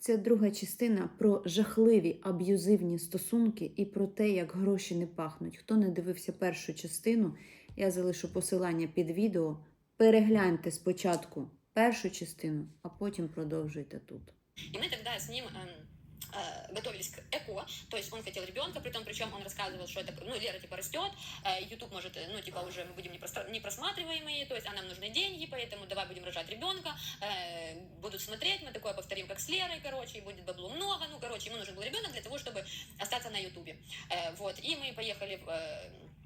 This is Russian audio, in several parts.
Це друга частина про жахливі аб'юзивні стосунки і про те, як гроші не пахнуть. Хто не дивився першу частину, я залишу посилання під відео. Перегляньте спочатку першу частину, а потім продовжуйте тут. І ми тогда з ним эм, э, готовились к ЭКО, то есть он хотел ребенка, при том, причем он рассказывал, что это, ну, Лера, типа, растет, э, YouTube может, э, ну, типа, уже мы будем непросматриваемые, то есть, а нам нужны деньги, поэтому давай будем рожать ребенка, будут смотреть, мы такое повторим, как с Лерой, короче, и будет бабло много, ну, короче, ему нужен был ребенок для того, чтобы остаться на YouTube. Вот, и мы поехали в...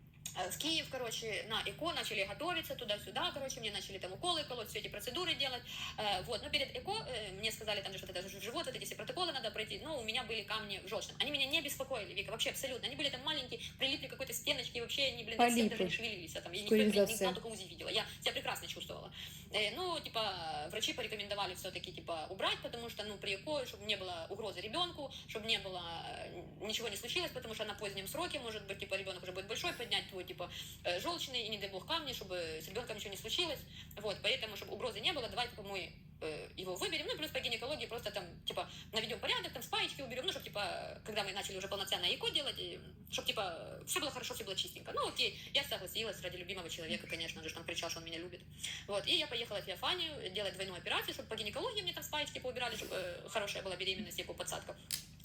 в Киев, короче, на ЭКО, начали готовиться туда-сюда, короче, мне начали там уколы колоть, все эти процедуры делать, Э, вот, но перед ЭКО э, мне сказали там, что это живот, вот эти все протоколы надо пройти, но у меня были камни в желчном. Они меня не беспокоили, Вика, вообще абсолютно. Они были там маленькие, прилипли к какой-то стеночке, и вообще они, блин, Полипы. даже не шевелились. а Там, я никто не все. только УЗИ видела. Я себя прекрасно чувствовала. Э, ну, типа, врачи порекомендовали все-таки, типа, убрать, потому что, ну, при ЭКО, чтобы не было угрозы ребенку, чтобы не было, э, ничего не случилось, потому что на позднем сроке, может быть, типа, ребенок уже будет большой, поднять твой, типа, э, желчный, и не дай бог камни, чтобы с ребенком ничего не случилось. Вот, поэтому, чтобы угрозы не было, давай, типа, мы э, его выберем, ну, плюс по гинекологии просто там, типа, наведем порядок, там, спаечки уберем, ну, чтобы, типа, когда мы начали уже полноценно ЭКО делать, чтобы, типа, все было хорошо, все было чистенько. Ну, окей, я согласилась ради любимого человека, конечно же, он кричал, что он меня любит. Вот, и я поехала в Феофанию делать двойную операцию, чтобы по гинекологии мне там спаечки поубирали, чтобы э, хорошая была беременность и по подсадкам.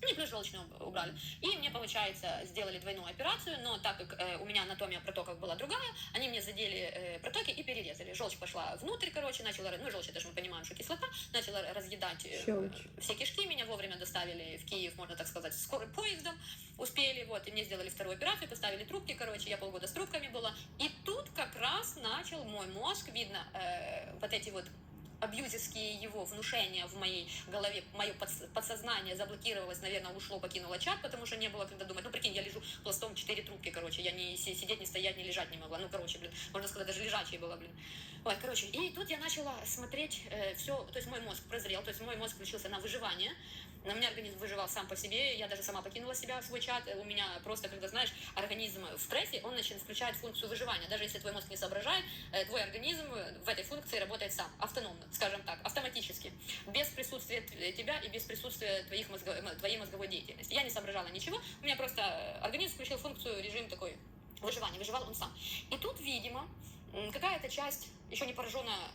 Ну, и плюс желчную убрали. И мне, получается, сделали двойную операцию, но так как э, у меня анатомия протоков была другая, они мне задели э, протоки и перерезали. Желчь пошла внутрь, короче, начала, ну, желчь, это же мы понимаем, что кислота, начала разъедать э, все кишки, меня вовремя доставили в Киев, можно так сказать, скорым поездом, успели, вот, и мне сделали вторую операцию, поставили трубки, короче, я полгода с трубками была. И тут как раз начал мой мозг, видно, э, вот эти вот абьюзерские его внушения в моей голове, мое подс- подсознание заблокировалось, наверное, ушло, покинуло чат, потому что не было когда думать. Ну, прикинь, я лежу пластом 4 трубки, короче, я не си- сидеть, не стоять, не лежать не могла. Ну, короче, блин, можно сказать, даже лежачая была, блин. Ой, короче, и тут я начала смотреть все, то есть мой мозг прозрел, то есть мой мозг включился на выживание, на меня организм выживал сам по себе, я даже сама покинула себя в свой чат, у меня просто, когда, знаешь, организм в стрессе, он начинает включать функцию выживания, даже если твой мозг не соображает, э, твой организм в этой функции работает сам, автономно, скажем так, автоматически, без присутствия тебя и без присутствия твоих мозго- твоей мозговой деятельности. Я не соображала ничего, у меня просто организм включил функцию, режим такой выживания, выживал он сам. И тут, видимо, какая-то часть, еще не пораженная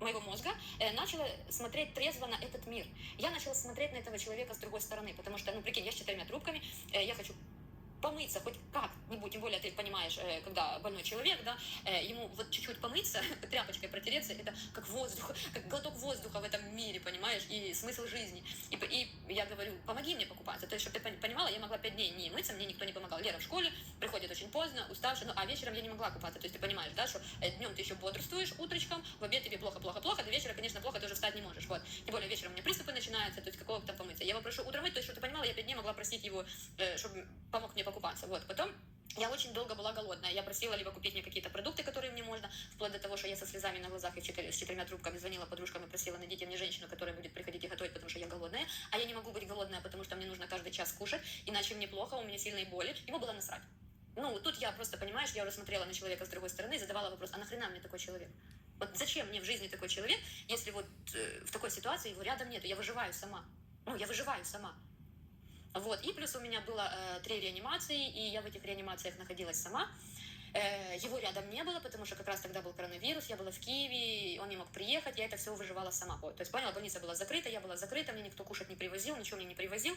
моего мозга, э, начала смотреть трезво на этот мир. Я начала смотреть на этого человека с другой стороны, потому что, ну, прикинь, я с четырьмя трубками, э, я хочу помыться хоть как-нибудь, тем более ты понимаешь, э, когда больной человек, да, э, ему вот чуть-чуть помыться, тряпочкой протереться, это как воздух, как глоток воздуха в этом мире, понимаешь, и смысл жизни. И, и я говорю, помоги мне покупаться. То есть, чтобы ты пон- понимала, я могла пять дней не мыться, мне никто не помогал. Лера в школе приходит очень поздно, уставшая, ну, а вечером я не могла купаться. То есть, ты понимаешь, да, что днем ты еще бодрствуешь, утречком, в обед тебе плохо-плохо-плохо, до вечера, конечно, плохо, ты уже встать не можешь. Вот. Тем более вечером у меня приступы начинаются, то есть какого там помыться. Я его прошу утром мыть, то есть, чтобы ты понимала, я пять дней могла просить его, э, чтобы помог мне покупаться. Вот. Потом я очень долго была голодная. Я просила либо купить мне какие-то продукты, которые мне можно, вплоть до того, что я со слезами на глазах и с четырьмя трубками звонила подружкам и просила, найдите мне женщину, которая будет приходить и готовить, потому что я голодная. А я не могу быть голодная, потому что мне нужно каждый час кушать, иначе мне плохо, у меня сильные боли. Ему было насрать. Ну, тут я просто, понимаешь, я уже смотрела на человека с другой стороны и задавала вопрос, а нахрена мне такой человек? Вот зачем мне в жизни такой человек, если вот э, в такой ситуации его рядом нету, я выживаю сама. Ну, я выживаю сама. Вот, и плюс у меня было э, три реанимации, и я в этих реанимациях находилась сама. Э, его рядом не было, потому что как раз тогда был коронавирус, я была в Киеве, и он не мог приехать, я это все выживала сама. Вот, То есть, поняла, больница была закрыта, я была закрыта, мне никто кушать не привозил, ничего мне не привозил.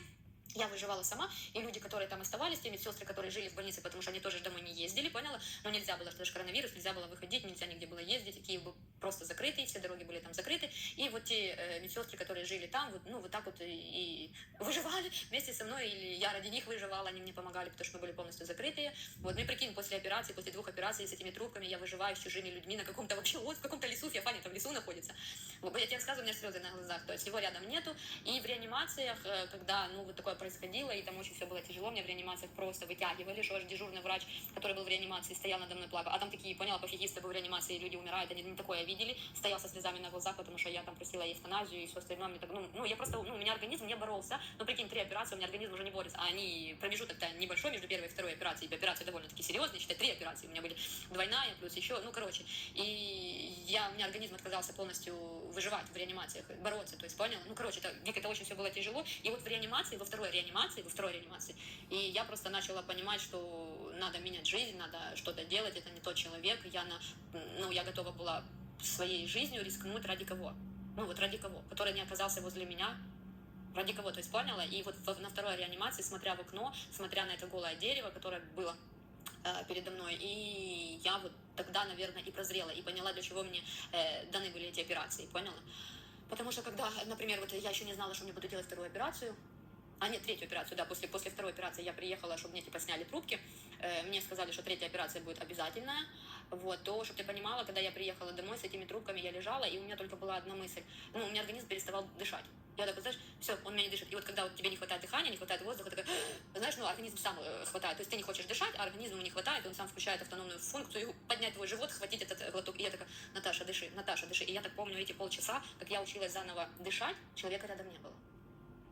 Я выживала сама, и люди, которые там оставались, те медсестры, которые жили в больнице, потому что они тоже домой не ездили, поняла? Но нельзя было, что же коронавирус, нельзя было выходить, нельзя нигде было ездить, Киев был просто закрытый, все дороги были там закрыты. И вот те э, медсестры, которые жили там, вот, ну, вот так вот и, выживали вместе со мной, или я ради них выживала, они мне помогали, потому что мы были полностью закрытые. Вот, ну и прикинь, после операции, после двух операций с этими трубками я выживаю с чужими людьми на каком-то вообще, вот в каком-то лесу, Феофания там в лесу находится. Вот, я тебе рассказываю, у меня слезы на глазах, то есть его рядом нету. И в реанимациях, э, когда, ну, вот такое происходило, и там очень все было тяжело, меня в реанимациях просто вытягивали, что аж дежурный врач, который был в реанимации, стоял надо мной плакал. А там такие, поняла, пофигисты был в реанимации, люди умирают, они не такое видели, стоял со слезами на глазах, потому что я там просила эвтаназию и все остальное. Мне так, ну, ну, я просто, ну, у меня организм не боролся. Ну, прикинь, три операции, у меня организм уже не борется. А они, промежуток-то небольшой между первой и второй операцией. Операции довольно-таки серьезные, считай, три операции. У меня были двойная, плюс еще, ну, короче. И я, у меня организм отказался полностью выживать в реанимациях, бороться, то есть, понял? Ну, короче, это, Вик, это очень все было тяжело. И вот в реанимации, во второй реанимации, во второй реанимации, и я просто начала понимать, что надо менять жизнь, надо что-то делать, это не тот человек. Я, на, ну, я готова была своей жизнью рискнуть ради кого? Ну, вот ради кого? Который не оказался возле меня, ради кого, то есть поняла? И вот на второй реанимации, смотря в окно, смотря на это голое дерево, которое было э, передо мной, и я вот тогда, наверное, и прозрела, и поняла, для чего мне э, даны были эти операции, поняла? Потому что когда, например, вот я еще не знала, что мне будут делать вторую операцию, а нет, третью операцию, да, после, после второй операции я приехала, чтобы мне типа сняли трубки, Э, мне сказали, что третья операция будет обязательная, вот, то, чтобы ты понимала, когда я приехала домой с этими трубками, я лежала, и у меня только была одна мысль, ну, у меня организм переставал дышать. Я такой, знаешь, все, он меня не дышит. И вот когда вот тебе не хватает дыхания, не хватает воздуха, такой, знаешь, ну, организм сам э, хватает. То есть ты не хочешь дышать, а организму не хватает, и он сам включает автономную функцию, поднять твой живот, хватить этот э, глоток. И я такая, Наташа, дыши, Наташа, дыши. И я так помню эти полчаса, как я училась заново дышать, человека рядом не было.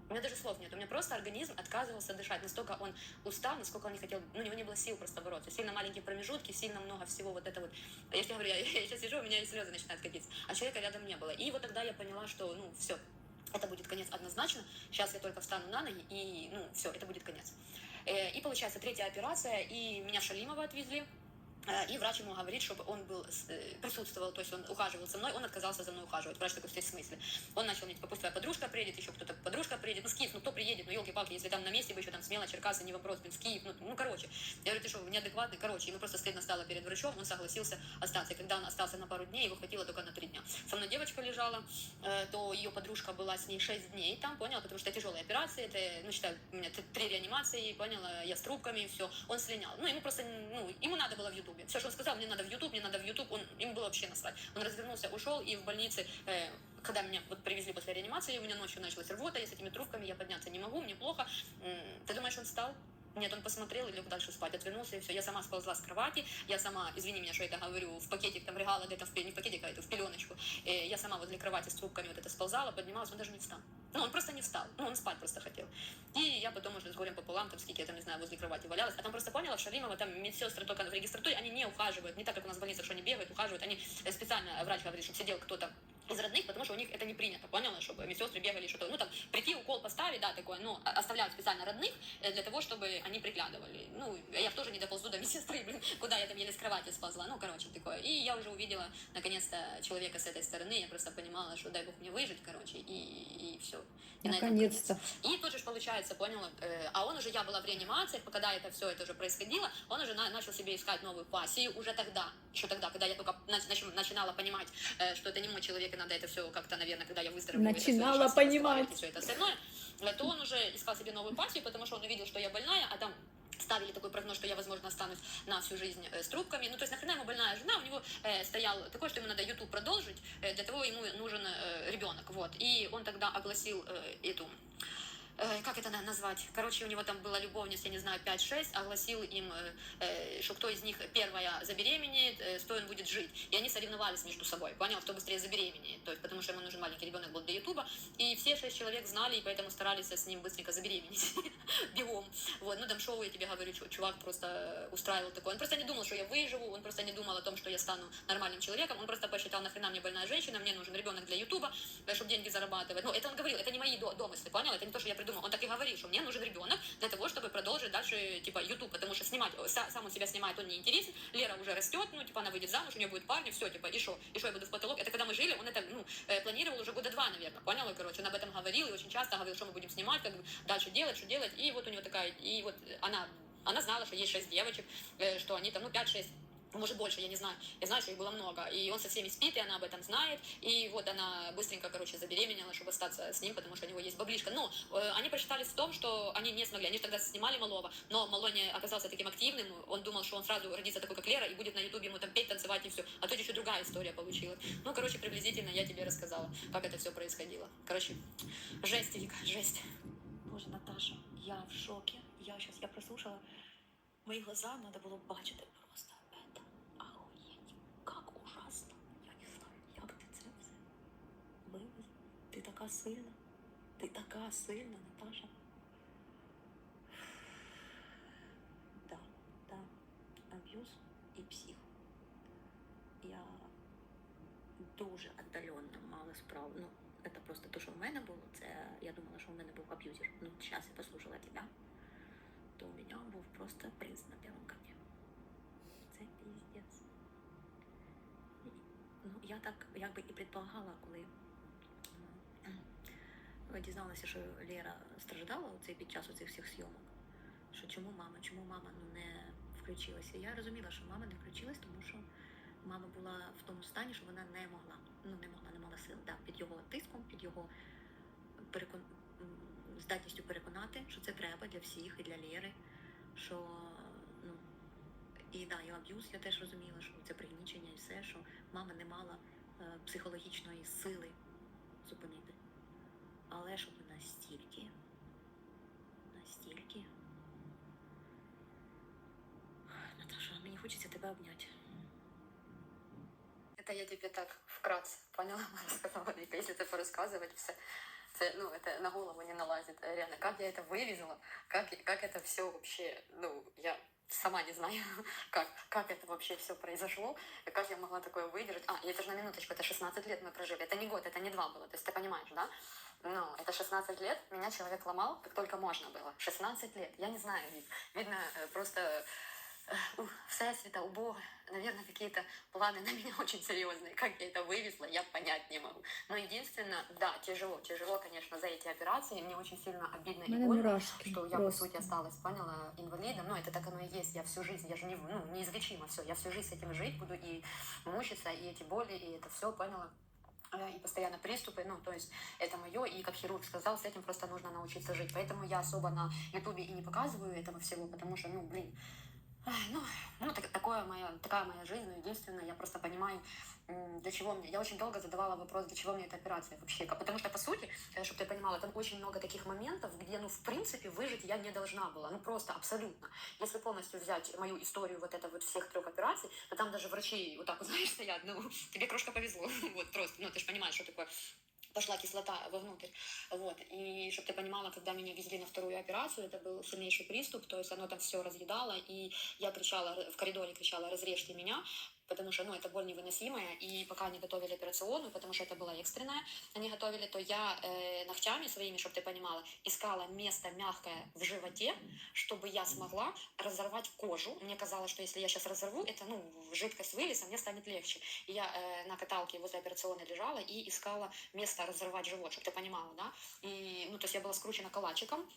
У меня даже слов нет. У меня просто организм отказывался дышать. Настолько он устал, насколько он не хотел... Ну, у него не было сил просто бороться. Сильно маленькие промежутки, сильно много всего вот это вот. Я же говорю, я, я сейчас сижу, у меня слезы начинают катиться. А человека рядом не было. И вот тогда я поняла, что, ну, все, это будет конец однозначно. Сейчас я только встану на ноги, и, ну, все, это будет конец. Э, И получается третья операция, и меня в Шалимова отвезли. Э, И врач ему говорит, чтобы он был, э, присутствовал, то есть он ухаживал за мной, он отказался за мной ухаживать. Врач такой, в смысле? Он начал мне, типа, пусть твоя подружка приедет, еще кто-то подружка приедет, ну, с ну, кто приедет, ну, елки-палки, если там на месте вы еще там смело, Черкасы, не вопрос, блин, с ну, ну, короче. Я говорю, ты что, неадекватный, короче, ему просто стыдно стало перед врачом, он согласился остаться. И когда он остался на пару дней, его хватило только на три дня. Со мной девочка лежала, э, то ее подружка была с ней 6 дней там, поняла, потому что тяжелая операция, это, ну, считай, у меня три реанимации, поняла, я с трубками, все, он слинял. Ну, ему просто, ну, ему надо было в Ютубе. Что он сказал, мне надо в Ютуб, мне надо в Ютуб, он, ему было вообще насрать. Он развернулся, ушел, и в больнице, э, когда меня вот привезли после реанимации, у меня ночью началась рвота, я с этими трубками, я подняться не могу, мне плохо. Ты думаешь, он встал? Нет, он посмотрел и лег дальше спать, отвернулся, и все. Я сама сползла с кровати, я сама, извини меня, что я это говорю, в пакетик там регала, где-то в, не в пакетик, а Я сама возле кровати с трубками вот это сползала, поднималась, он даже не встал. Ну, он просто не встал, ну, он спать просто хотел. И я потом уже с горем пополам, там, сколько я там, не знаю, возле кровати валялась. А там просто поняла, в Шалимова там медсестры только в регистратуре, они не ухаживают, не так, как у нас в больницах, что они бегают, ухаживают. Они э, специально, врач говорит, чтобы сидел кто-то из родных, потому что у них это не принято, поняла, чтобы медсестры бегали что-то, ну там прийти укол поставить, да, такое, но оставляют специально родных э, для того, чтобы они приглядывали. Ну, я тоже не доползу до медсестры, блин, куда я там еле с кровати сползла, ну, короче, такое. И я уже увидела, наконец-то, человека с этой стороны, я просто понимала, что дай бог мне выжить, короче, и, и все. Наконец-то. И тут же получается, поняла, э, а он уже, я была в реанимациях, когда это все это уже происходило, он уже на- начал себе искать новую пассию уже тогда, еще тогда, когда я только нач- нач- начинала понимать, э, что это не мой человек, надо это все как-то, наверное, когда я выздоровлю. это Начинала решать, понимать. Все это остальное, то он уже искал себе новую пассию, потому что он увидел, что я больная, а там ставили такой прогноз, что я, возможно, останусь на всю жизнь э, с трубками. Ну, то есть, нахрена ему больная жена, у него э, стоял такой, что ему надо YouTube продолжить, э, для того ему нужен э, ребенок, вот. И он тогда огласил э, эту э, как это на- назвать? Короче, у него там была любовница, я не знаю, 5-6, огласил им, э, э, что кто из них первая забеременеет, э, с той он будет жить. И они соревновались между собой, понял, кто быстрее забеременеет. То есть, потому что ему нужен маленький ребенок был для Ютуба. И все шесть человек знали, и поэтому старались с ним быстренько забеременеть. Бегом. Вот, ну там шоу, я тебе говорю, чу- чувак просто устраивал такое. Он просто не думал, что я выживу, он просто не думал о том, что я стану нормальным человеком. Он просто посчитал, нахрена мне больная женщина, мне нужен ребенок для Ютуба, чтобы деньги зарабатывать. Ну, это он говорил, это не мои до- домыслы, понял? Это не то, что я придумал. Он так и говорил, что мне нужен ребенок для того, чтобы продолжить дальше, типа, Ютуб, потому что снимать, са- сам он себя снимает, он не интересен. Лера уже растет, ну, типа, она выйдет замуж, у нее будет парни, все, типа, и что? И что я буду в потолок? Это когда мы жили, он это, ну, э, планировал уже года два, наверное, понял? И, короче, он об этом говорил и очень часто говорил, что мы будем снимать, как дальше делать, что делать. И вот у него такая, и вот она, она знала, что есть шесть девочек, э, что они там, ну, пять-шесть может больше, я не знаю. Я знаю, что их было много. И он со всеми спит, и она об этом знает. И вот она быстренько, короче, забеременела, чтобы остаться с ним, потому что у него есть баблишка. Но э, они посчитались в том, что они не смогли. Они же тогда снимали малого, но малой не оказался таким активным. Он думал, что он сразу родится такой, как Лера, и будет на ютубе ему там петь, танцевать и все. А тут еще другая история получилась. Ну, короче, приблизительно я тебе рассказала, как это все происходило. Короче, жесть, Вика, жесть. Боже, Наташа, я в шоке. Я сейчас, я прослушала. Мои глаза надо было бачити така сильна. Ти така сильна, Наташа. Да, да. Аб'юз і псих. Я дуже віддаленно мала справу. Ну, це просто те, що в мене було, це я думала, що в мене був аб'юзер. Ну, зараз я послухала тебе, то у мене був просто принц на білому коні. Це піздець. Ну, я так якби і предполагала, коли дізналася, що Лера страждала цей під час цих всіх зйомок. Що чому мама, чому мама ну, не включилася? Я розуміла, що мама не включилась, тому що мама була в тому стані, що вона не могла. Ну, не могла, не мала сил. Да, під його тиском, під його перекон... здатністю переконати, що це треба для всіх і для Лєри. Що ну і да, і аб'юз я теж розуміла, що це пригнічення і все, що мама не мала е, психологічної сили зупинити. Але щоб настільки, настільки. Наташа, мені хочеться тебе обняти. Это я тебе так вкратце поняла, рассказала, Вика, если это порассказывать все. Це, ну, это на голову не налазит. Э, Реально, как я это вывезла, как, как это все вообще, ну, я сама не знаю, как, как это вообще все произошло, и как я могла такое выдержать. А, и это же на минуточку, это 16 лет мы прожили, это не год, это не два было, то есть ты понимаешь, да? Ну, это 16 лет, меня человек ломал, как только можно было. 16 лет, я не знаю, видно, э, просто э, у Всесвета, у Бога, наверное, какие-то планы на меня очень серьезные. Как я это вывезла, я понять не могу. Но единственное, да, тяжело, тяжело, конечно, за эти операции. Мне очень сильно обидно и больно, что я, по просто. сути, осталась, поняла, инвалидом. Ну, это так оно и есть. Я всю жизнь, я же не, ну, неизлечимо все. Я всю жизнь с этим жить буду и мучиться, и эти боли, и это все, поняла и постоянно приступы, ну, то есть это мое, и как хирург сказал, с этим просто нужно научиться жить. Поэтому я особо на ютубе и не показываю этого всего, потому что, ну, блин, ну, ну так- такое моя, такая моя жизнь, но единственное, я просто понимаю, для чего мне, я очень долго задавала вопрос, для чего мне эта операция вообще, потому что, по сути, чтобы ты понимала, там очень много таких моментов, где, ну, в принципе, выжить я не должна была, ну, просто абсолютно. Если полностью взять мою историю вот это вот всех трех операций, то там даже врачи вот так вот, знаешь, стоят, ну, тебе крошка повезло, вот просто, ну, ты же понимаешь, что такое пошла кислота вовнутрь. Вот. И чтобы ты понимала, когда меня везли на вторую операцию, это был сильнейший приступ, то есть оно там все разъедало, и я кричала, в коридоре кричала, разрежьте меня, потому что, ну, это боль невыносимая, и пока они готовили операционную, потому что это была экстренная, они готовили, то я э, ногтями своими, чтобы ты понимала, искала место мягкое в животе, чтобы я смогла разорвать кожу. Мне казалось, что если я сейчас разорву, это, ну, жидкость вылез, а мне станет легче. И я э, на каталке возле операционной лежала и искала место разорвать живот, чтобы ты понимала, да. И, ну, то есть я была скручена калачиком,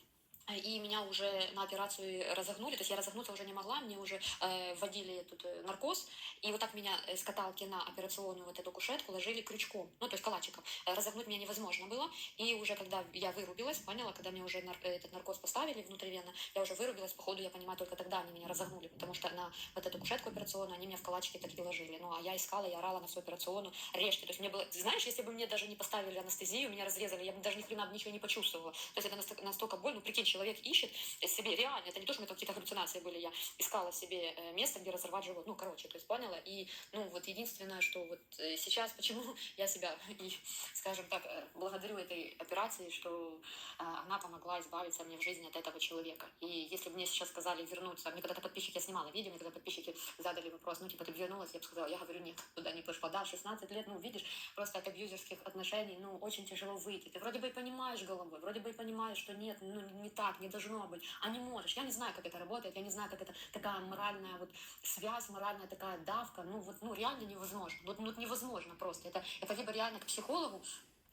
и меня уже на операцию разогнули, то есть я разогнуться уже не могла, мне уже э, вводили тут э, наркоз, и вот так меня э, с каталки на операционную вот эту кушетку ложили крючком, ну то есть калачиком. Э, разогнуть меня невозможно было, и уже когда я вырубилась, поняла, когда мне уже нар- э, этот наркоз поставили внутривенно, я уже вырубилась, походу, я понимаю, только тогда они меня разогнули, потому что на вот эту кушетку операционную они меня в калачики такие ложили, ну а я искала, я орала на всю операционную, режьте, то есть мне было, знаешь, если бы мне даже не поставили анестезию, меня разрезали, я бы даже ни хрена ничего не почувствовала, то есть это настолько больно, ну прикинь, человек ищет себе реально, это не то, что у меня какие-то галлюцинации были, я искала себе э, место, где разорвать живот, ну, короче, то есть поняла, и, ну, вот единственное, что вот э, сейчас, почему я себя и, скажем так, э, благодарю этой операции, что она помогла избавиться мне в жизни от этого человека, и если бы мне сейчас сказали вернуться, мне когда-то подписчики, я снимала видео, мне когда подписчики задали вопрос, ну, типа, ты вернулась, я бы сказала, я говорю, нет, туда не пошла, да, 16 лет, ну, видишь, просто от абьюзерских отношений, ну, очень тяжело выйти, ты вроде бы и понимаешь головой, вроде бы и понимаешь, что нет, ну, не так, не должно быть, а не можешь. Я не знаю, как это работает, я не знаю, как это такая моральная вот связь, моральная такая давка, ну вот, ну реально невозможно, вот, ну, невозможно просто. Это, это либо реально к психологу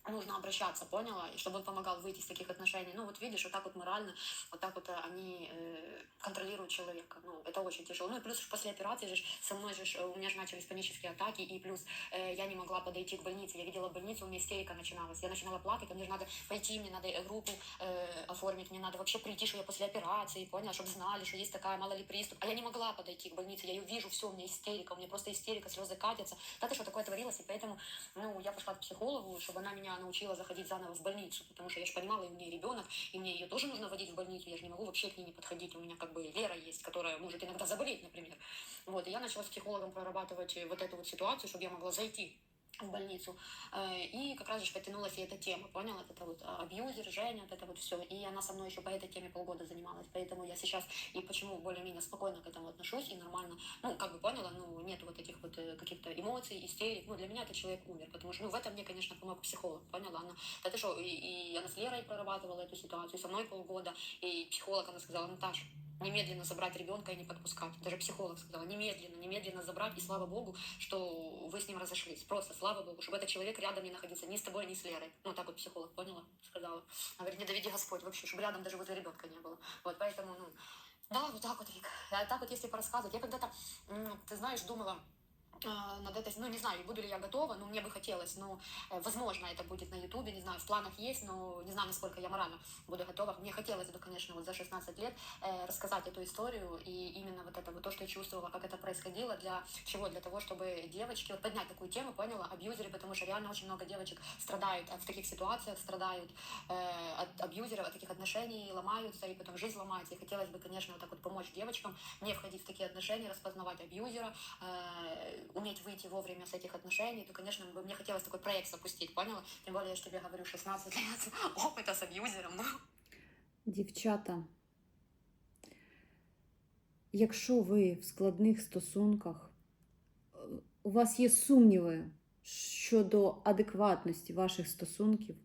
нужно обращаться, поняла, и чтобы он помогал выйти из таких отношений. Ну вот видишь, вот так вот морально, вот так вот э, они э, контролируют человека. Ну это очень тяжело. Ну и плюс после операции же со мной же э, у меня же начались панические атаки, и плюс э, я не могла подойти к больнице. Я видела больницу, у меня истерика начиналась. Я начинала плакать, мне же надо пойти, мне надо э, группу э, оформить, мне надо вообще прийти, что я после операции, поняла, чтобы знали, что есть такая, мало ли приступ. А я не могла подойти к больнице, я ее вижу, все, у меня истерика, у меня просто истерика, слезы катятся. Да ты что такое творилось, и поэтому, ну, я пошла к психологу, чтобы она меня научила заходить заново в больницу, потому что я же понимала, и у меня ребенок, и мне ее тоже нужно водить в больницу, я же не могу вообще к ней не подходить, у меня как бы Лера есть, которая может иногда заболеть, например. Вот, и я начала с психологом прорабатывать э, вот эту вот ситуацию, чтобы я могла зайти в больницу. Э, И как раз же потянулась и эта тема, понял? Вот это вот а, абьюзер, Женя, это вот все. И она со мной еще по этой теме полгода занималась. Поэтому я сейчас и почему более-менее спокойно к этому отношусь и нормально, ну, как бы поняла, ну, нет вот этих вот э, каких-то эмоций, истерик. Ну, для меня этот человек умер, потому что, ну, в этом мне, конечно, помог психолог, поняла? Она, ты что, и, и она с Лерой прорабатывала эту ситуацию, со мной полгода, и психолог, она сказала, Наташа, немедленно забрать ребенка и не подпускать. Даже психолог сказала, немедленно, немедленно забрать. И слава богу, что вы с ним разошлись. Просто слава богу, чтобы этот человек рядом не находился ни с тобой, ни с Лерой. Ну, так вот психолог поняла, сказала. Она говорит, не доведи Господь вообще, чтобы рядом даже возле ребенка не было. Вот, поэтому, ну, да, вот так вот, Вик. А так вот, если порассказывать, я когда-то, ты знаешь, думала, над этой, ну не знаю, буду ли я готова, но мне бы хотелось, ну, э, возможно, это будет на ютубе, не знаю, в планах есть, но не знаю, насколько я морально буду готова. Мне хотелось бы, конечно, вот за 16 лет э, рассказать эту историю и именно вот это вот то, что я чувствовала, как это происходило, для чего? Для того, чтобы девочки, вот поднять такую тему, поняла, абьюзеры, потому что реально очень много девочек страдают от- в таких ситуациях, страдают э, от абьюзеров, от таких отношений, ломаются, и потом жизнь ломается. И хотелось бы, конечно, вот так вот помочь девочкам не входить в такие отношения, распознавать абьюзера, э, уметь выйти вовремя с этих отношений, то, конечно, бы мне хотелось такой проект запустить, поняла? Тем более, я же тебе говорю, 16 лет опыта с абьюзером, ну, Дівчата, якщо ви в складних стосунках, е, у вас є сумніви щодо адекватності ваших стосунків,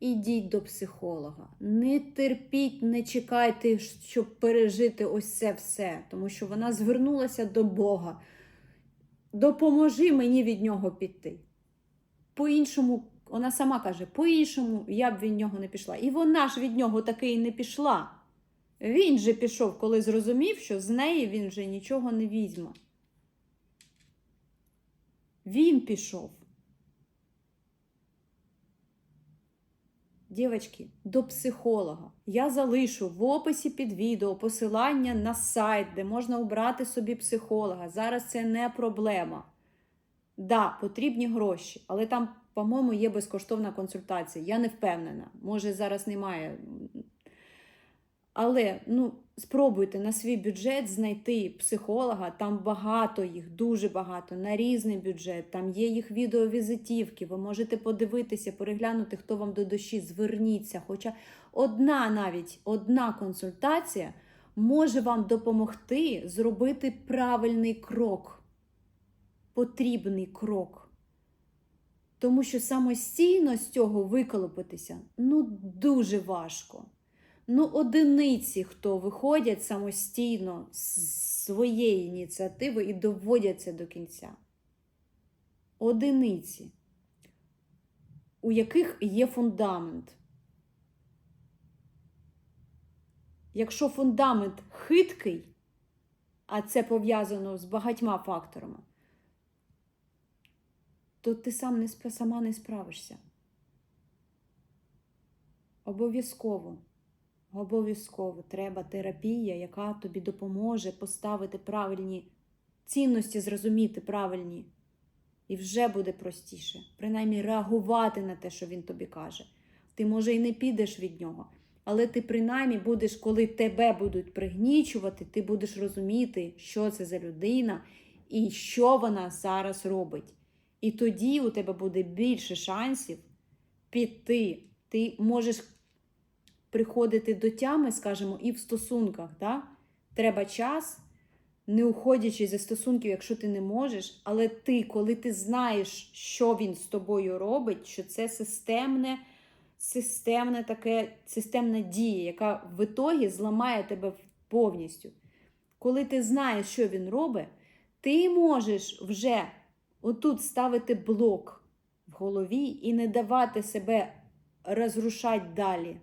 ідіть до психолога. Не терпіть, не чекайте, щоб пережити ось це все, тому що вона звернулася до Бога. Допоможи мені від нього піти. По-іншому, вона сама каже, по-іншому я б від нього не пішла. І вона ж від нього таки і не пішла. Він же пішов, коли зрозумів, що з неї він вже нічого не візьме. Він пішов. Дівчатки, до психолога. Я залишу в описі під відео посилання на сайт, де можна обрати собі психолога. Зараз це не проблема. Да, потрібні гроші, але там, по-моєму, є безкоштовна консультація. Я не впевнена. Може, зараз немає. Але ну, спробуйте на свій бюджет знайти психолога. Там багато їх, дуже багато, на різний бюджет. Там є їх відеовізитівки. Ви можете подивитися, переглянути, хто вам до душі. Зверніться. Хоча одна навіть одна консультація може вам допомогти зробити правильний крок потрібний крок. Тому що самостійно з цього виколопитися ну дуже важко. Ну, одиниці, хто виходять самостійно з своєї ініціативи і доводять це до кінця. Одиниці, у яких є фундамент. Якщо фундамент хиткий, а це пов'язано з багатьма факторами, то ти сам не сама не справишся. Обов'язково, обов'язково треба терапія, яка тобі допоможе поставити правильні цінності, зрозуміти правильні. І вже буде простіше, принаймні реагувати на те, що він тобі каже. Ти, може, і не підеш від нього, але ти принаймні будеш, коли тебе будуть пригнічувати, ти будеш розуміти, що це за людина і що вона зараз робить. І тоді у тебе буде більше шансів піти. Ти можеш приходити до тями, скажімо, і в стосунках. Да? Треба час, не уходячи зі стосунків, якщо ти не можеш. Але ти, коли ти знаєш, що він з тобою робить, що це системне, системне таке, системна дія, яка в ітогі зламає тебе повністю. Коли ти знаєш, що він робить, ти можеш вже отут ставити блок в голові і не давати себе розрушати далі.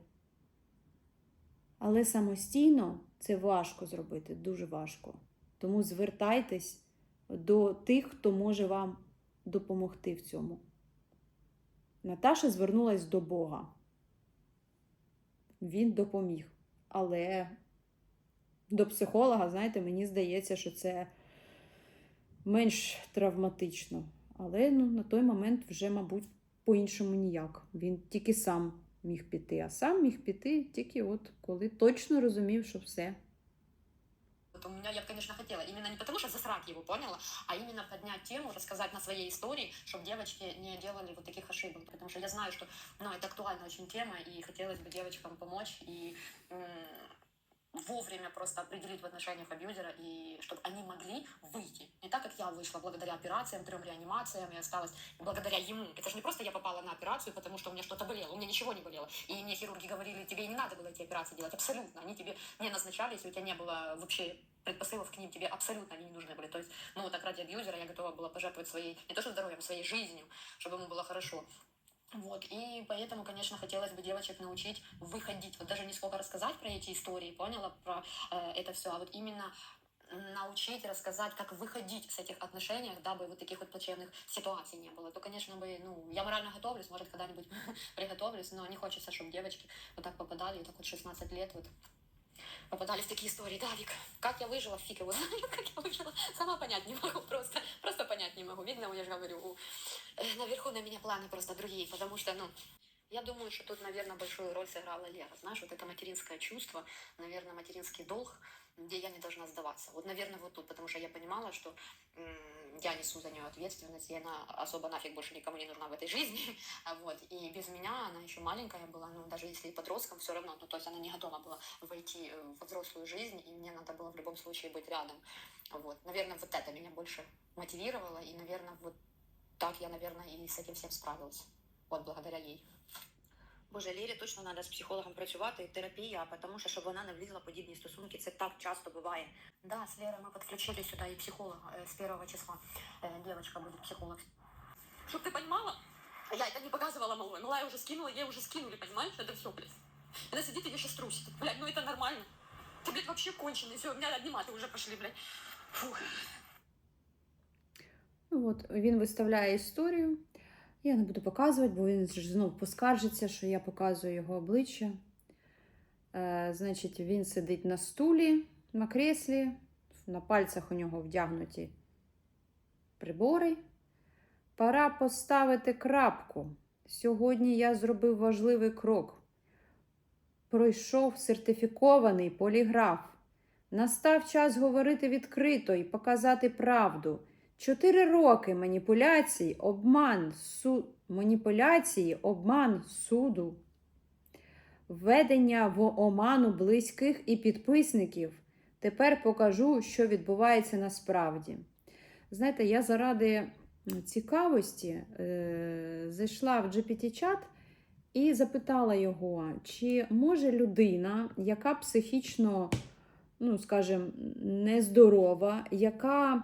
Але самостійно це важко зробити, дуже важко. Тому звертайтесь до тих, хто може вам допомогти в цьому. Наташа звернулась до Бога. Він допоміг. Але до психолога, знаєте, мені здається, що це менш травматично. Але ну, на той момент вже, мабуть, по-іншому ніяк. Він тільки сам міг піти, а сам міг піти тільки от коли точно розумів, що все. Вот у меня, я, бы, конечно, хотела, именно не потому, что засрать его, поняла, а именно поднять тему, рассказать на своей истории, чтобы девочки не делали вот таких ошибок, потому что я знаю, что, ну, это актуальная очень тема, и хотелось бы девочкам помочь, и м, вовремя просто определить в отношениях абьюзера, и чтобы они могли выйти. Не так, как я вышла благодаря операциям, трем реанимациям, и осталась благодаря ему. Это же не просто я попала на операцию, потому что у меня что-то болело, у меня ничего не болело. И мне хирурги говорили, тебе и не надо было эти операции делать, абсолютно. Они тебе не назначали, если у тебя не было вообще предпосылов к ним, тебе абсолютно они не нужны были. То есть, ну, так ради абьюзера я готова была пожертвовать своей, не то что здоровьем, своей жизнью, чтобы ему было хорошо. Вот, и поэтому, конечно, хотелось бы девочек научить выходить. Вот даже не сколько рассказать про эти истории, поняла, про э, это все, а вот именно научить, рассказать, как выходить с этих отношений, дабы вот таких вот плачевных ситуаций не было, то, конечно бы, ну, я морально готовлюсь, может, когда-нибудь приготовлюсь, но не хочется, чтобы девочки вот так попадали, и так вот 16 лет вот попадали в такие истории. Да, Вик, как я выжила, фиг его знает, как я выжила, сама понять не могу, просто, просто понять не могу. Видно, я же говорю, у, наверху на меня планы просто другие, потому что, ну, я думаю, что тут, наверное, большую роль сыграла Лера. Знаешь, вот это материнское чувство, наверное, материнский долг, где я не должна сдаваться. Вот, наверное, вот тут, потому что я понимала, что я несу за нее ответственность, и она особо нафиг больше никому не нужна в этой жизни. А Вот. И без меня она еще маленькая была, ну, даже если и подростком, все равно, ну, то есть она не готова была войти э, во взрослую жизнь, и мне надо было в любом случае быть рядом. Вот. Наверное, вот это меня больше мотивировало, и, наверное, вот так я, наверное, и с этим всем справилась. Вот, благодаря ей. Боже, Лірі точно треба з психологом працювати, і терапія, тому що щоб вона не влізла в подібні стосунки, це так часто буває. Да, с Лерой мы подключили сюда и психолога э, с первого числа. Э, девочка будет психолог. Чтоб ты понимала, я это не показывала малой. Малая уже скинула, ей уже скинули, понимаешь? Это все, блядь. Она сидит и сейчас трусит. Блядь, ну это нормально. Ты, блядь, вообще конченый. Все, у меня одни маты уже пошли, блядь. Фух. От він виставляє історію. Я не буду показувати, бо він ж знов поскаржиться, що я показую його обличчя. Е, значить, він сидить на стулі, на креслі, на пальцях у нього вдягнуті прибори. Пора поставити крапку. Сьогодні я зробив важливий крок. Пройшов сертифікований поліграф. Настав час говорити відкрито і показати правду. Чотири роки маніпуляцій, обман су... маніпуляції, обман суду, введення в оману близьких і підписників. Тепер покажу, що відбувається насправді. Знаєте, я заради цікавості е, зайшла в GPT-чат і запитала його, чи може людина, яка психічно, ну, скажімо, нездорова, яка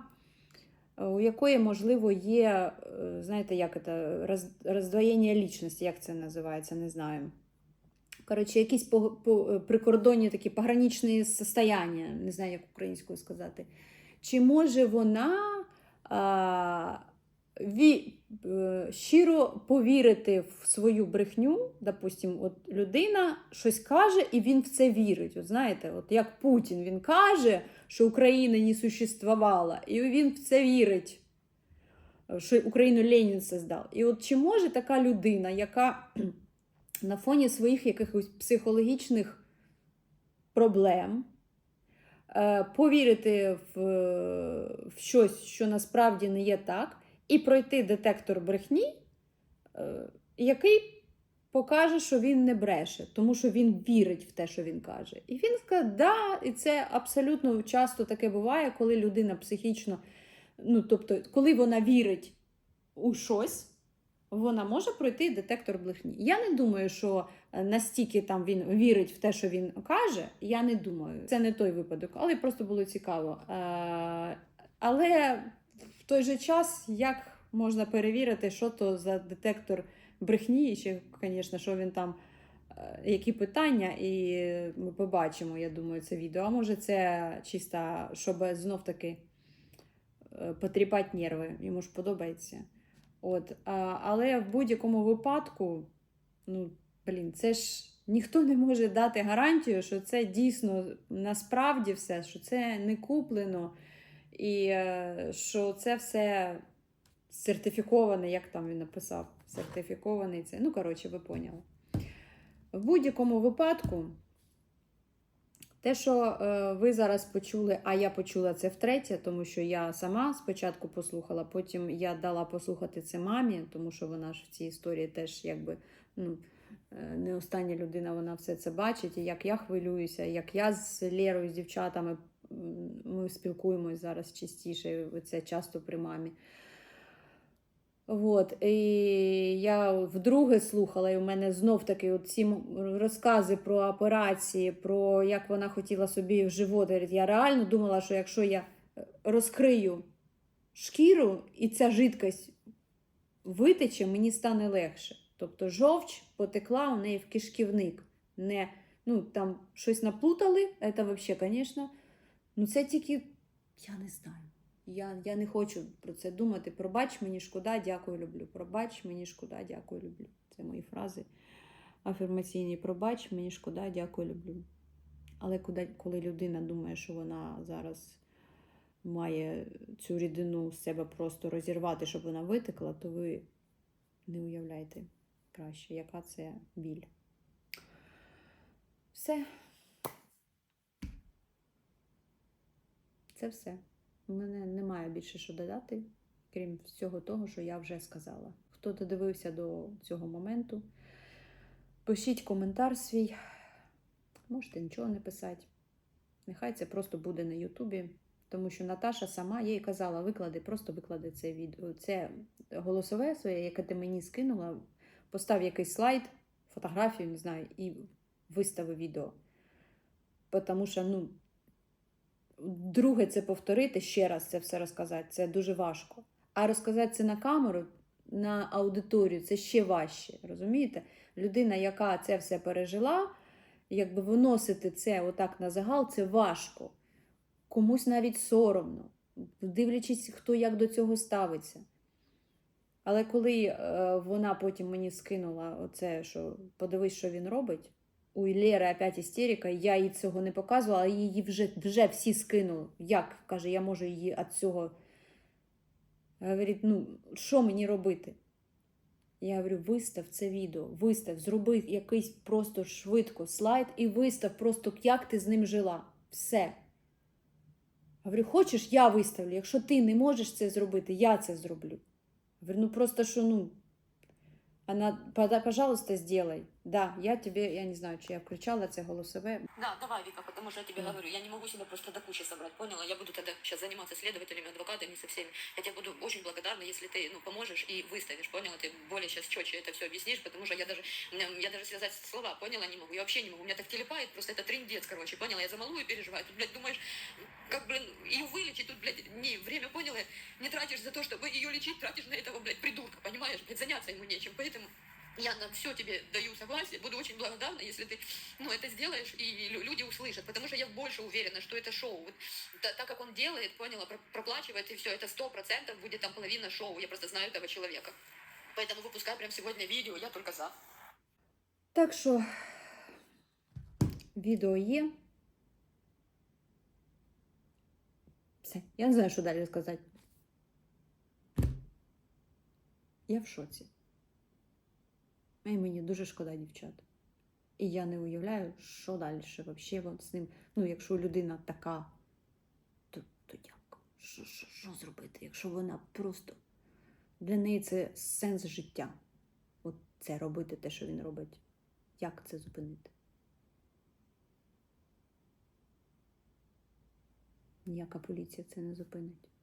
у якої, можливо, є, е, знаєте, як це, роз- роздвоєння лічності, як це називається, не знаю. Коротше, якісь по, по, прикордонні такі пограничні состояння, не знаю, як українською сказати. Чи може вона а, ві, щиро повірити в свою брехню? Допустим, от людина щось каже, і він в це вірить. От знаєте, от як Путін він каже, що Україна не существувала, і він в це вірить, що Україну Ленін создав. І от чи може така людина, яка на фоні своїх якихось психологічних проблем е, повірити в, в щось, що насправді не є так, і пройти детектор брехні, е, який покаже, що він не бреше, тому що він вірить в те, що він каже. І він скаже, да, і це абсолютно часто таке буває, коли людина психічно, ну тобто, коли вона вірить у щось. Вона може пройти детектор брехні. Я не думаю, що е, настільки там він вірить в те, що він каже. Я не думаю. Це не той випадок, але просто було цікаво. Е, Але в той же час, як можна перевірити, що то за детектор брехні, ще, звісно, що він там, е, які питання, і ми побачимо, я думаю, це відео. А може, це чисто, щоб знов таки е, потріпати нерви. Йому ж подобається. От, але в будь-якому випадку, ну, блін, це ж ніхто не може дати гарантію, що це дійсно насправді все, що це не куплено, і е, що це все сертифіковане, як там він написав, сертифікований це. Ну, коротше, ви поняли. В будь-якому випадку Те, що е, ви зараз почули, а я почула це втретє, тому що я сама спочатку послухала, потім я дала послухати це мамі, тому що вона ж в цій історії теж якби ну, е, не остання людина, вона все це бачить, і як я хвилююся, як я з Лєрою, з дівчатами ми спілкуємось зараз частіше, це часто при мамі. От, і я вдруге слухала, і у мене знов таки от ці розкази про операції, про як вона хотіла собі в живот. Я реально думала, що якщо я е, розкрию шкіру і ця жидкость витече, мені стане легше. Тобто жовч потекла у неї в кишківник. Не, ну, там щось наплутали, це взагалі, звісно. Ну, це тільки, я не знаю. Я, я не хочу про це думати. Пробач мені шкода, дякую, люблю. Пробач мені шкода, дякую, люблю. Це мої фрази афірмаційні. Пробач мені шкода, дякую, люблю. Але коли людина думає, що вона зараз має цю рідину з себе просто розірвати, щоб вона витекла, то ви не уявляєте краще, яка це біль. Все. Це все. У мене немає більше що додати, крім всього того, що я вже сказала. Хто додивився до цього моменту, пишіть коментар свій. Можете нічого не писати. Нехай це просто буде на Ютубі. Тому що Наташа сама їй казала, виклади, просто виклади це відео. Це голосове своє, яке ти мені скинула, постав якийсь слайд, фотографію, не знаю, і вистави відео. Тому що, ну, друге це повторити ще раз це все розказати, це дуже важко. А розказати це на камеру, на аудиторію, це ще важче. Розумієте? Людина, яка це все пережила, якби виносити це отак на загал, це важко. Комусь навіть соромно, дивлячись, хто як до цього ставиться. Але коли е, вона потім мені скинула оце, що подивись, що він робить, у Лєри опять істерика, я їй цього не показувала, її вже, вже всі скинули. Як? Каже, я можу її від цього. Говорить, ну, що мені робити? Я говорю, вистав це відео, вистав, зроби якийсь просто швидко слайд і вистав просто, як ти з ним жила. Все. Говорю, хочеш, я виставлю. Якщо ти не можеш це зробити, я це зроблю. Говорю, ну просто що, ну, она, пожалуйста, сделай. Да, я тебе, я не знаю, чи я включала це голосове. Да, давай, Вика, потому что я тебе Да. говорю, я не могу себя просто до кучи собрать, поняла? Я буду тогда сейчас заниматься следователями, адвокатами со всеми. Я тебе буду очень благодарна, если ты ну, поможешь и выставишь, поняла? Ты более сейчас четче это все объяснишь, потому что я даже, я даже связать слова, поняла, не могу. Я вообще не могу, у меня так телепает, просто это трендец, короче, поняла? Я за малую переживаю, тут, блядь, думаешь, как, блин, ее вылечить, тут, блядь, не, время, поняла, не тратишь за то, чтобы ее лечить, тратишь на этого, блядь, придурка, понимаешь? Блядь, заняться ему нечем, поэтому я на все тебе даю согласие, буду очень благодарна, если ты ну, это сделаешь, и лю- люди услышат, потому что я больше уверена, что это шоу. Вот, та- так как он делает, поняла, про- проплачивает и все, это сто процентов будет там половина шоу, я просто знаю этого человека. Поэтому выпускай прям сегодня видео, я только за. Так що відео є. Все, я не знаю, що далі сказати. Я в шоці. І мені дуже шкода дівчат. І я не уявляю, що далі взагалі от з ним. Ну, якщо людина така, то, то як? Що, що, що зробити? Якщо вона просто для неї це сенс життя. От це робити те, що він робить. Як це зупинити? Ніяка поліція це не зупинить.